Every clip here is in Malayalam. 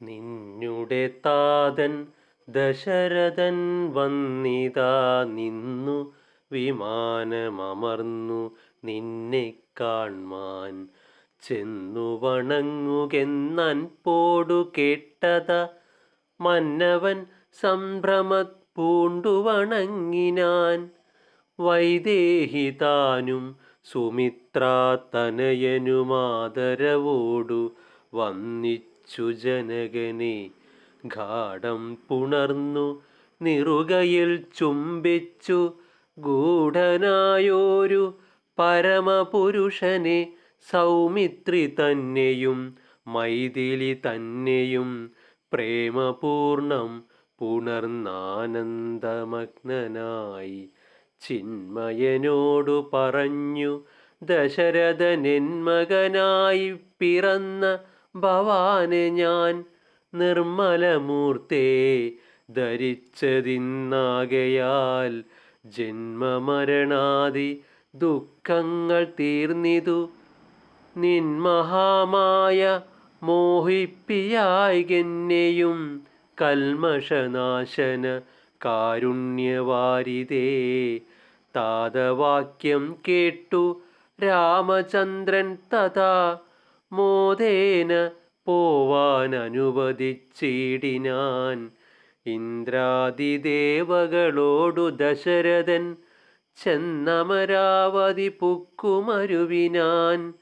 നിന്നുടെ താതൻ ദശരഥൻ വന്നിതാ നിന്നു വിമാനമർന്നു നിന്നെ കാൺമാൻ ചെന്നു വണങ്ങുകെന്നാൻ പോടു കേട്ടത മന്നവൻ സംഭ്രമത് പൂണ്ടു വണങ്ങിനാൻ വൈദേഹി താനും സുമിത്രാ തനയനുമാദരവോടു വന്നിച്ചു ജനകനെ ഘാടം പുണർന്നു നിറുകയിൽ ചുംബിച്ചു ഗൂഢനായോരു പരമപുരുഷനെ സൗമിത്രി തന്നെയും മൈഥിലി തന്നെയും പ്രേമപൂർണം പുണർന്നാനന്ദമഗ്നനായി ചിന്മയനോടു പറഞ്ഞു ദശരഥനെൻ മകനായി പിറന്ന ഭവാനെ ഞാൻ നിർമ്മലമൂർത്തേ ധരിച്ചതിന്നാകയാൽ ജന്മമരണാദി ദുഃഖങ്ങൾ തീർന്നിതു. നിൻമഹാമായ മോഹിപ്പിയായികെന്നെയും കൽമഷനാശന കാരുണ്യവാരിതേ. താതവാക്യം കേട്ടു രാമചന്ദ്രൻ തഥാ മോദേന പോവാൻ അനുവദിച്ചിടിനാൻ ഇന്ദ്രാദിദേവകളോടു ദശരഥൻ ചെന്നമരാവതി പുക്കുമരുവിനാൻ.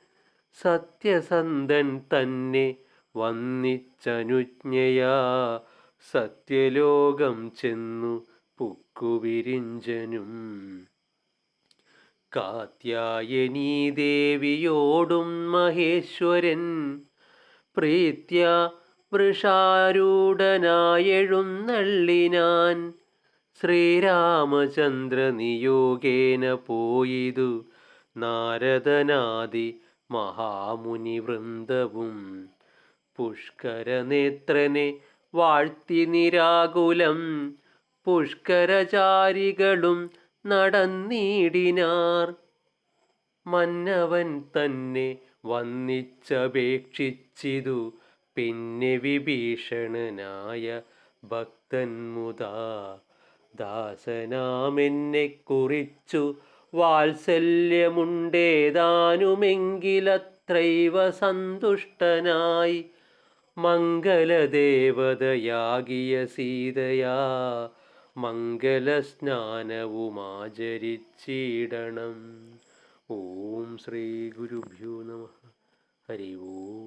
സത്യസന്ധൻ തന്നെ വന്നിച്ചനുജ്ഞയാ. സത്യലോകം ചെന്നു പുക്കുവിരിഞ്ചനും. കാത്യായനീ ദേവിയോടും മഹേശ്വരൻ പ്രീത്യ വൃഷാരൂഢനായെഴുന്നള്ളിനാൻ ശ്രീരാമചന്ദ്ര നിയോഗേന പോയിതു നാരദനാദി മഹാമുനിവൃന്ദവും പുഷ്കരനേത്രനെ വാഴ്ത്തി നിരാകുലം പുഷ്കരചാരികളും നടന്നിടിനാർ. മന്നവൻ തന്നെ വന്നിച്ചപേക്ഷിച്ചിതു. പിന്നെ വിഭീഷണനായ ഭക്തൻ മുതാ. ദാസനാമെന്നെ കുറിച്ചു വാത്സല്യമുണ്ടേതാനുമെങ്കിലത്രൈവ സന്തുഷ്ടനായി. മംഗലദേവതയാകിയ സീതയാ. മംഗലസ്നാനവുമാചരിച്ചിടണം. ഓം ശ്രീ ഗുരുഭ്യോ നമ. ഹരി ഓം.